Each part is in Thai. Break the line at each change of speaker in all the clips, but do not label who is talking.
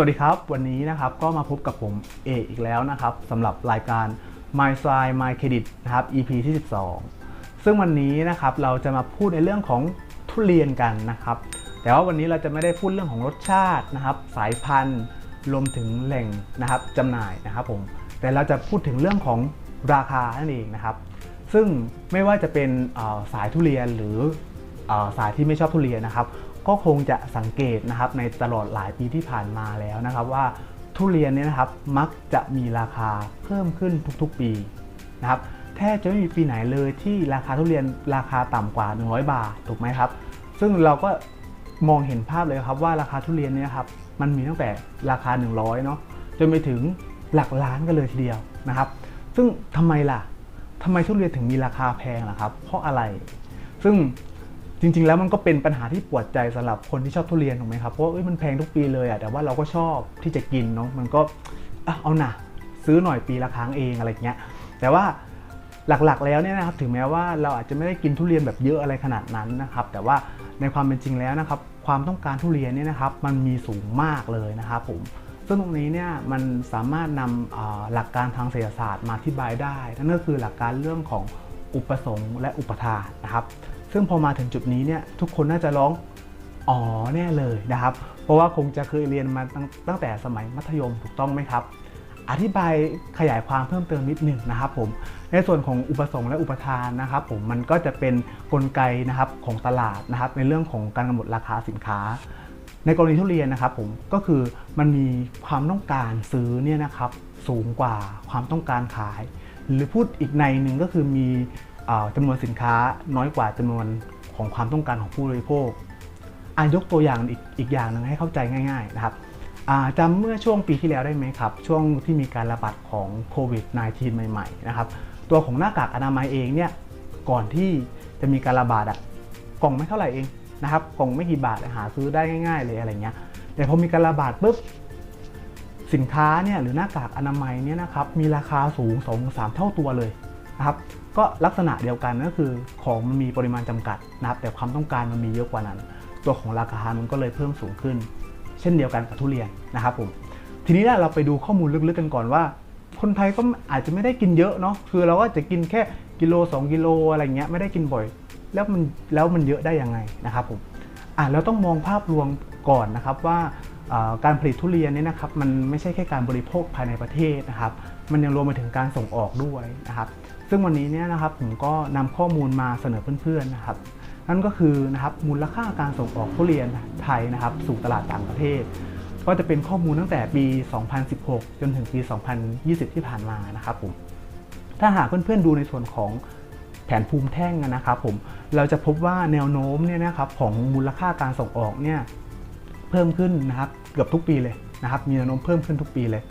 สวัสดีครับ วันนี้นะครับก็มาพบกับผมเอกอีกแล้วนะครับสำหรับรายการ My Side My Credit นะครับ EP ที่ 12 ซึ่งวันนี้นะครับเราจะมาพูดในเรื่องของทุเรียนกันนะครับ แต่ว่าวันนี้เราจะไม่ได้พูดเรื่องของรสชาตินะครับ สายพันธุ์รวมถึงแหล่งนะครับจำหน่ายนะครับผมแต่เราจะพูดถึงเรื่องของราคานั่นเองนะครับ ซึ่งไม่ว่าจะเป็นสายทุเรียนหรือสายที่ไม่ชอบทุเรียนนะครับ ก็คงจะสังเกตนะครับในตลอดหลายปีที่ผ่านมาแล้วนะครับว่าทุเรียนเนี่ยนะครับมักจะมีราคาเพิ่มขึ้นทุกๆปีนะครับแทบจะไม่มีปีไหนเลยที่ราคาทุเรียนราคาต่ำกว่า 100 บาทถูกไหมครับ ซึ่งเราก็มองเห็นภาพเลยครับว่าราคาทุเรียนเนี่ยครับมันมีตั้งแต่ราคา 100เนาะจนไปถึงหลักล้านกันเลยทีเดียวนะครับ ซึ่งทำไมล่ะทำไมทุเรียนถึงมีราคาแพงล่ะครับ เพราะอะไร ซึ่ง จริง ๆ แล้วมันก็เป็นปัญหาที่ปวดใจสำหรับคนที่ชอบทุเรียนถูกไหมครับเพราะว่ามันแพงทุกปีเลยอะแต่ว่าเราก็ชอบที่จะกินเนาะมันก็เอาหนะซื้อหน่อยปีละครั้งเองอะไรเงี้ยแต่ว่าหลักๆ แล้วเนี่ยนะครับถึงแม้ว่าเราอาจจะไม่ได้กินทุเรียนแบบเยอะอะไรขนาดนั้นนะครับ แต่ว่าในความเป็นจริงแล้วนะครับ ความต้องการทุเรียนเนี่ยนะครับ มันมีสูงมากเลยนะครับผมซึ่งตรงนี้เนี่ยมันสามารถนำอ่าหลักการทางเศรษฐศาสตร์มาอธิบายได้นั่นก็คือหลักการเรื่องของอุปสงค์และอุปทานนะครับ ซึ่งพอมาถึงจุดนี้เนี่ยทุกคนน่าจะร้องอ๋อแน่เลยนะครับ เพราะว่าคงจะเคยเรียนมาตั้งตั้งแต่สมัยมัธยมถูกต้องไหมครับ อธิบายขยายความเพิ่มเติมนิดหนึ่งนะครับผมในส่วนของอุปสงค์และอุปทานนะครับ ผมมันก็จะเป็นกลไกนะครับของตลาดนะครับ ในเรื่องของการกำหนดราคาสินค้า ในกรณีทุเรียนนะครับผมก็คือมันมีความต้องการซื้อเนี่ยนะครับสูงกว่าความต้องการขาย หรือพูดอีกในหนึ่งก็คือมี จำนวนสินค้าน้อยกว่าจำนวนของความต้องการของผู้บริโภคอายกตัวอย่างอีกอีกอย่างหนึ่งให้เข้าใจง่าย ๆ นะครับจำเมื่อช่วงปีที่แล้วได้ไหมครับ ช่วงที่มีการระบาดของโควิด -19 ใหม่ๆนะครับตัวของหน้ากากอนามัยเองเนี่ยก่อนที่จะมีการระบาดอะกล่องไม่เท่าไหร่เองนะครับกล่องไม่กี่บาทหาซื้อได้ง่าย ๆ เลยอะไรเงี้ยแต่พอมีการระบาดปุ๊บสินค้าเนี่ยหรือหน้ากากอนามัยเนี่ยนะครับมีราคาสูง2อสเท่าตัวเลย นะครับก็ลักษณะเดียวกันก็คือของมันมีปริมาณจำกัดนะครับแต่ความต้องการมันมีเยอะกว่านั้น ตัวของราคามันก็เลยเพิ่มสูงขึ้น เช่นเดียวกันกับทุเรียนนะครับผมทีนี้เราไปดูข้อมูลลึกๆกันก่อนว่า คนไทยก็อาจจะไม่ได้กินเยอะเนาะคือเราก็จะกินแค่กิโล 2 กิโลอะไรเงี้ยไม่ได้กินบ่อย แล้วมันแล้วมันเยอะได้ยังไงนะครับผมอะเราต้องมองภาพรวมก่อนนะครับว่าการผลิตทุเรียนเนี่ยนะครับมันไม่ใช่แค่การบริโภคภายในประเทศนะครับ มันยังรวมไปถึงการส่งออกด้วยนะครับ ซึ่งวันนี้เนี่ยนะครับผมก็นำข้อมูลมาเสนอเพื่อนๆนะครับนั่นก็คือนะครับมูลค่าการส่งออกทุเรียนไทยนะครับสู่ตลาดต่างประเทศ ก็จะเป็นข้อมูลตั้งแต่ปี 2016 จนถึงปี 2020 ที่ผ่านมานะครับผมถ้าหากเพื่อนๆดูในส่วนของแผนภูมิแท่งนะครับผมเราจะพบว่าแนวโน้มเนี่ยนะครับของมูลค่าการส่งออกเนี่ยเพิ่มขึ้นนะครับเกือบทุกปีเลยนะครับมีแนวโน้มเพิ่มขึ้นทุกปีเลย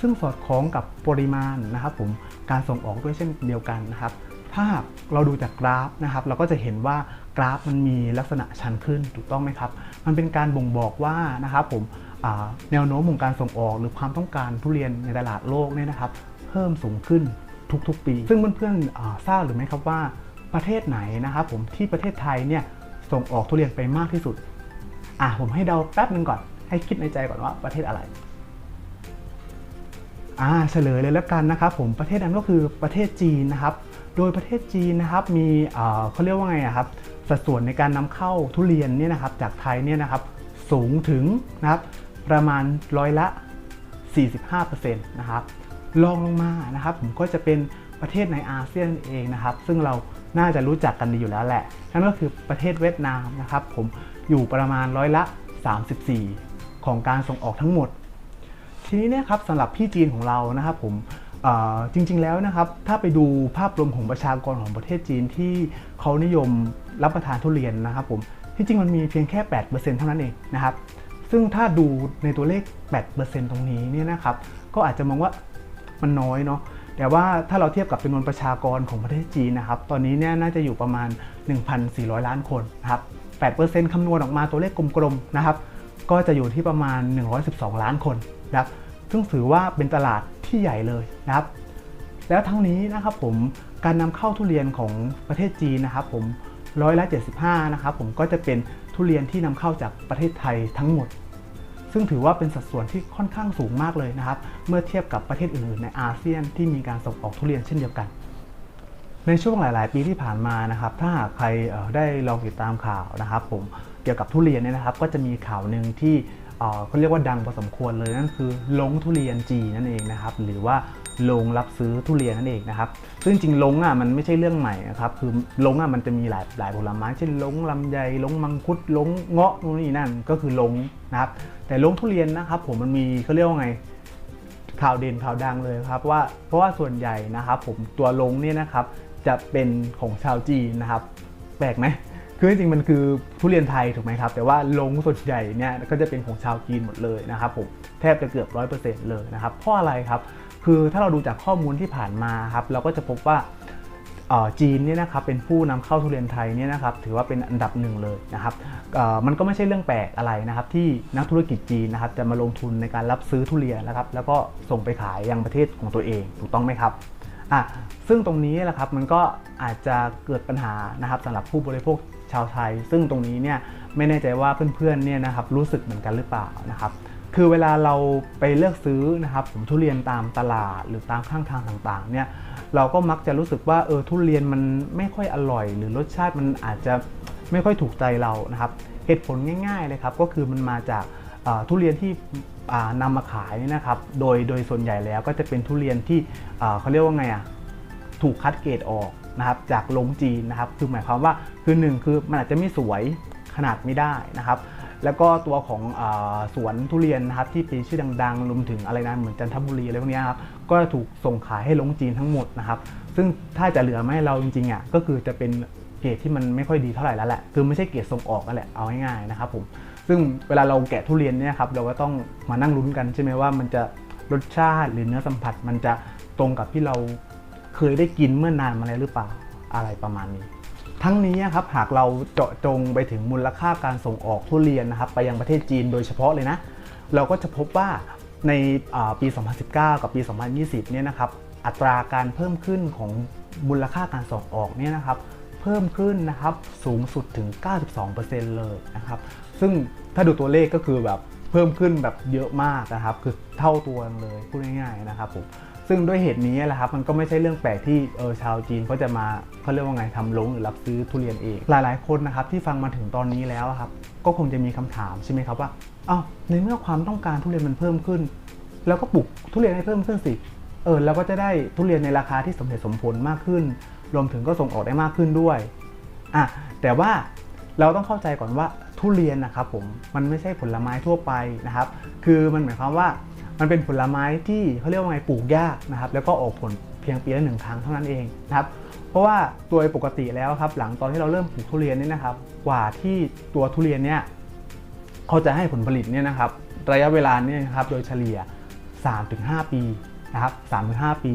ซึ่งสอดคล้องกับปริมาณนะครับผมการส่งออกด้วยเช่นเดียวกันนะครับ ถ้าเราดูจากกราฟนะครับ เราก็จะเห็นว่ากราฟมันมีลักษณะชันขึ้นถูกต้องไหมครับ มันเป็นการบ่งบอกว่านะครับผมแนวโน้มของการส่งออก หรือความต้องการทุเรียนในตลาดโลกเนี่ยนะครับ เพิ่มสูงขึ้นทุกๆปี ซึ่งเพื่อนๆทราบหรือไม่ครับว่าประเทศไหนนะครับผมที่ประเทศไทยเนี่ยส่งออกทุเรียนไปมากที่สุด อะผมให้เดาแป๊บหนึ่งก่อน ให้คิดในใจก่อนว่าประเทศอะไร อ่าเฉลยเลยแล้วกันนะครับผมประเทศนั้นก็คือประเทศจีนนะครับ โดยประเทศจีนนะครับมีเขาเรียกว่าไงครับสัดส่วนในการนำเข้าทุเรียนเนี่ยนะครับจากไทยเนี่ยนะครับสูงถึงนะครับประมาณร้อยละ 45%นะครับรองลงมานะครับผมก็จะเป็นประเทศในอาเซียนเองนะครับ ซึ่งเราน่าจะรู้จักกันดีอยู่แล้วแหละ นั่นก็คือประเทศเวียดนามนะครับ ผมอยู่ประมาณร้อยละ 34 ของการส่งออกทั้งหมด ทีนี้เนี่ยครับสำหรับพี่จีนของเรานะครับผมจริงๆแล้วนะครับถ้าไปดูภาพรวมของประชากรของประเทศจีนที่เขานิยมรับประทานทุเรียนนะครับผมที่จริงมันมีเพียงแค่ 8%เท่านั้นเองนะครับซึ่งถ้าดูในตัวเลข 8%ตรงนี้เนี่ยนะครับก็อาจจะมองว่ามันน้อยเนาะแต่ว่าถ้าเราเทียบกับจำนวนประชากรของประเทศจีนนะครับตอนนี้เนี่ยน่าจะอยู่ประมาณ 1,400 ล้านคนนะครับ8%คำนวณออกมาตัวเลขกลมๆนะครับก็จะอยู่ที่ประมาณ 112 ล้านคน นะครับซึ่งถือว่าเป็นตลาดที่ใหญ่เลยนะครับ แล้วทั้งนี้นะครับผมการนำเข้าทุเรียนของประเทศจีนนะครับผมร้อยละ75นะครับผมก็จะเป็นทุเรียนที่นำเข้าจากประเทศไทยทั้งหมด ซึ่งถือว่าเป็นสัดส่วนที่ค่อนข้างสูงมากเลยนะครับ เมื่อเทียบกับประเทศอื่นๆในอาเซียนที่มีการส่งออกทุเรียนเช่นเดียวกัน ในช่วงหลาย ๆ ปีที่ผ่านมานะครับ ถ้าหากใครได้ลองติดตามข่าวนะครับ ผมเกี่ยวกับทุเรียนเนี่ยนะครับ ก็จะมีข่าวหนึ่งที่ เขาเรียกว่าดังพอสมควรเลยนั่นคือลงทุเรียนจีนนั่นเองนะครับ หรือว่าลงรับซื้อทุเรียนนั่นเองนะครับ ซึ่งจริงๆลงอะมันไม่ใช่เรื่องใหม่นะครับ คือลงอะมันจะมีหลายหลายผลไม้ เช่นลงลำไยลงมังคุดลงเงาะนู่นนี่นั่นก็คือลงนะครับ แต่ลงทุเรียนนะครับผมมันมีเขาเรียกว่าไงข่าวเด่นข่าวดังเลยครับว่าเพราะว่าส่วนใหญ่นะครับผมตัวลงเนี่ยนะครับจะเป็นของชาวจีนนะครับ แปลกไหม คือจริงๆมันคือทุเรียนไทยถูกไหมครับ แต่ว่าลงส่วนใหญ่เนี่ยก็จะเป็นของชาวจีนหมดเลยนะครับผมแทบจะเกือบร้อยเปอร์เซ็นต์เลยนะครับเพราะอะไรครับคือถ้าเราดูจากข้อมูลที่ผ่านมาครับเราก็จะพบว่าจีนเนี่ยนะครับเป็นผู้นำเข้าทุเรียนไทยเนี่ยนะครับถือว่าเป็นอันดับหนึ่งเลยนะครับมันก็ไม่ใช่เรื่องแปลกอะไรนะครับที่นักธุรกิจจีนนะครับจะมาลงทุนในการรับซื้อทุเรียนนะครับแล้วก็ส่งไปขายยังประเทศของตัวเองถูกต้องไหมครับอะซึ่งตรงนี้แหละครับมันก็อาจจะเกิดปัญหานะครับสำหรับผู้บริโภค ชาวไทย ซึ่งตรงนี้เนี่ยไม่แน่ใจว่าเพื่อนๆเนี่ยนะครับรู้สึกเหมือนกันหรือเปล่านะครับคือเวลาเราไปเลือกซื้อนะครับผมทุเรียนตามตลาดหรือตามข้างทางต่างๆเนี่ยเราก็มักจะรู้สึกว่าเออทุเรียนมันไม่ค่อยอร่อย หรือรสชาติมันอาจจะไม่ค่อยถูกใจเรานะครับเหตุผลง่ายๆเลยครับก็คือมันมาจากทุเรียนที่อ่านำมาขายเนี่ยนะครับ โดยโดยส่วนใหญ่แล้วก็จะเป็นทุเรียนที่เอ่อเขาเรียกว่าไงอะ ถูกคัดเกรดออกนะครับจากลงจีนนะครับคือหมายความว่าคือหนึ่งคือมันอาจจะไม่สวยขนาดไม่ได้นะครับ แล้วก็ตัวของอสวนทุเรียนนะครับที่เป็นชื่อดังๆรวมถึงอะไรนะเหมือนจันทบุรีอะไรพวกนี้ครับก็ถูกส่งขายให้ลงจีนทั้งหมดนะครับ ซึ่งถ้าจะเหลือไมาให้เราจริงๆอะก็คือจะเป็นเกรดที่มันไม่ค่อยดีเท่าไหร่แล้วแหละคือไม่ใช่เกรดส่งออกนั่นแหละเอาง่ายๆนะครับผมซึ่งเวลาเราแกะทุเรียนเนี่ยครับเราก็ต้องมานั่งลุ้นกันใช่ไหมว่ามันจะรสชาติหรือเนื้อสัมผัสมันจะตรงกับที่เรา เคยได้กินเมื่อนานมาแล้วหรือเปล่าอะไรประมาณนี้ ทั้งนี้นครับหากเราเจาะจงไปถึงมูลค่าการส่งออกทุเรียนนะครับ ไปยังประเทศจีนโดยเฉพาะเลยนะ เราก็จะพบว่าในปี 2019 กับปี 2020 เนี่ยนะครับอัตราการเพิ่มขึ้นของมูลค่าการส่งออกเนี่ยนะครับเพิ่มขึ้นนะครับสูงสุดถึง 92%เลยนะครับ ซึ่งถ้าดูตัวเลขก็คือแบบเพิ่มขึ้นแบบเยอะมากนะครับ คือเท่าตัวเลยพูดง่ายๆนะครับผม ซึ่งด้วยเหตุนี้แหละครับมันก็ไม่ใช่เรื่องแปลกที่เออชาวจีนเขาจะมาเขาเรียกว่าไงทำลงหรือรับซื้อทุเรียนเอง หลาย ๆ คนนะครับที่ฟังมาถึงตอนนี้แล้วครับก็คงจะมีคำถามใช่ไหมครับว่าอ้าวในเมื่อความต้องการทุเรียนมันเพิ่มขึ้น แล้วก็ปลูกทุเรียนให้เพิ่มขึ้นสิเออเราก็จะได้ทุเรียนในราคาที่สมเหตุสมผลมากขึ้น รวมถึงก็ส่งออกได้มากขึ้นด้วยอะแต่ว่าเราต้องเข้าใจก่อนว่าทุเรียนนะครับผมมันไม่ใช่ผลไม้ทั่วไปนะครับ คือมันหมายความว่า มันเป็นผลไม้ที่เขาเรียกว่าไงปลูกยากนะครับแล้วก็ออกผลเพียงปีละหนึ่งครั้งเท่านั้นเองนะครับเพราะว่าโดยปกติแล้วครับหลังตอนที่เราเริ่มปลูกทุเรียนนี่นะครับ กว่าที่ตัวทุเรียนเนี่ยเขาจะให้ผลผลิตเนี่ยนะครับระยะเวลาเนี่ยนะครับโดยเฉลี่ย 3-5 ปีนะครับ3-5 ปี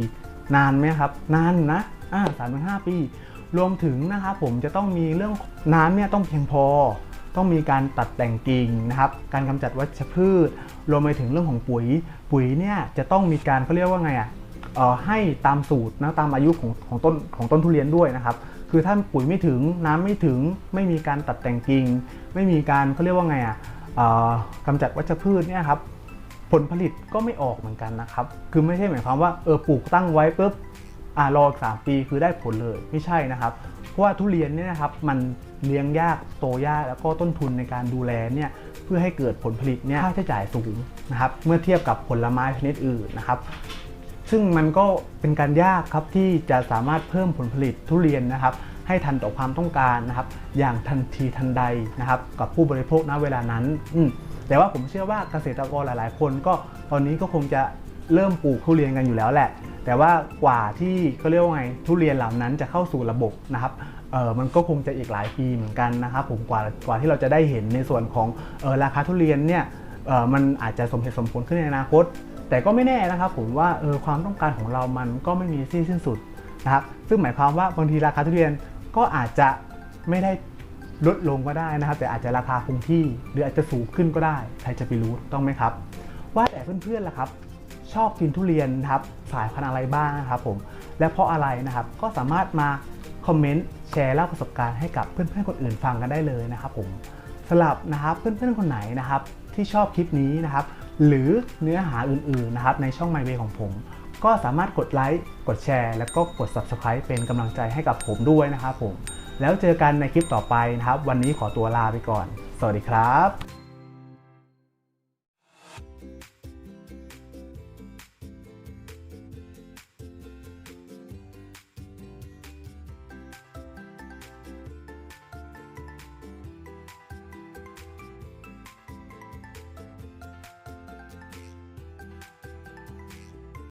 นานไหมครับ นานนะอ่า3-5 ปี รวมถึงนะครับผมจะต้องมีเรื่องน้ำเนี่ยต้องเพียงพอ ต้องมีการตัดแต่งกิ่งนะครับ การกำจัดวัชพืช รวมไปถึงเรื่องของปุ๋ย ปุ๋ยเนี่ยจะต้องมีการเขาเรียกว่าไงอะเอ่อให้ตามสูตรนะตามอายุของของต้นของต้นทุเรียนด้วยนะครับ คือถ้าปุ๋ยไม่ถึงน้ำไม่ถึงไม่มีการตัดแต่งกิ่ง ไม่มีการเขาเรียกว่าไงอะเอ่อกำจัดวัชพืชเนี่ยครับผลผลิตก็ไม่ออกเหมือนกันนะครับ คือไม่ใช่หมายความว่าเออปลูกตั้งไว้ปุ๊บอ่ารออีกสามปีคือได้ผลเลยไม่ใช่นะครับ เพราะว่าทุเรียนเนี่ยนะครับมันเลี้ยงยากโตยากแล้วก็ต้นทุนในการดูแลเนี่ยเพื่อให้เกิดผลผลิตเนี่ยค่าใช้จ่ายสูงนะครับเมื่อเทียบกับผลไม้ชนิดอื่นนะครับ ซึ่งมันก็เป็นการยากครับที่จะสามารถเพิ่มผลผลิตทุเรียนนะครับ ให้ทันต่อความต้องการนะครับ อย่างทันทีทันใดนะครับ กับผู้บริโภคณเวลานั้นอืมแต่ว่าผมเชื่อว่าเกษตรกรหลาย ๆ คนก็ตอนนี้ก็คงจะเริ่มปลูกทุเรียนกันอยู่แล้วแหละ แต่ว่ากว่าที่เขาเรียกว่าไงทุเรียนเหล่านั้นจะเข้าสู่ระบบนะครับเออมันก็คงจะอีกหลายปีเหมือนกันนะครับผมกว่ากว่าที่เราจะได้เห็นในส่วนของเออราคาทุเรียนเนี่ยเออมันอาจจะสมเหตุสมผลขึ้นในอนาคต แต่ก็ไม่แน่นะครับผมว่าเออความต้องการของเรามันก็ไม่มีที่สิ้นสุดนะครับซึ่งหมายความว่าบางทีราคาทุเรียนก็อาจจะไม่ได้ลดลงก็ได้นะครับ แต่อาจจะราคาคงที่หรืออาจจะสูงขึ้นก็ได้ ใครจะไปรู้ต้องไหมครับ ว่าแต่เพื่อนๆล่ะครับ ชอบกินทุเรียนครับสายพันธุ์อะไรบ้างครับผมและเพราะอะไรนะครับก็สามารถมาคอมเมนต์แชร์เล่าประสบการณ์ให้กับเพื่อนๆคนอื่นฟังกันได้เลยนะครับผมสำหรับนะครับเพื่อนๆคนไหนนะครับที่ชอบคลิปนี้นะครับหรือเนื้อหาอื่นๆนะครับในช่อง MyWay ของผม ก็สามารถกดไลค์กดแชร์ แล้วก็กด Subscribe เป็นกำลังใจให้กับผมด้วยนะครับผมแล้วเจอกันในคลิปต่อไปนะครับ วันนี้ขอตัวลาไปก่อน สวัสดีครับ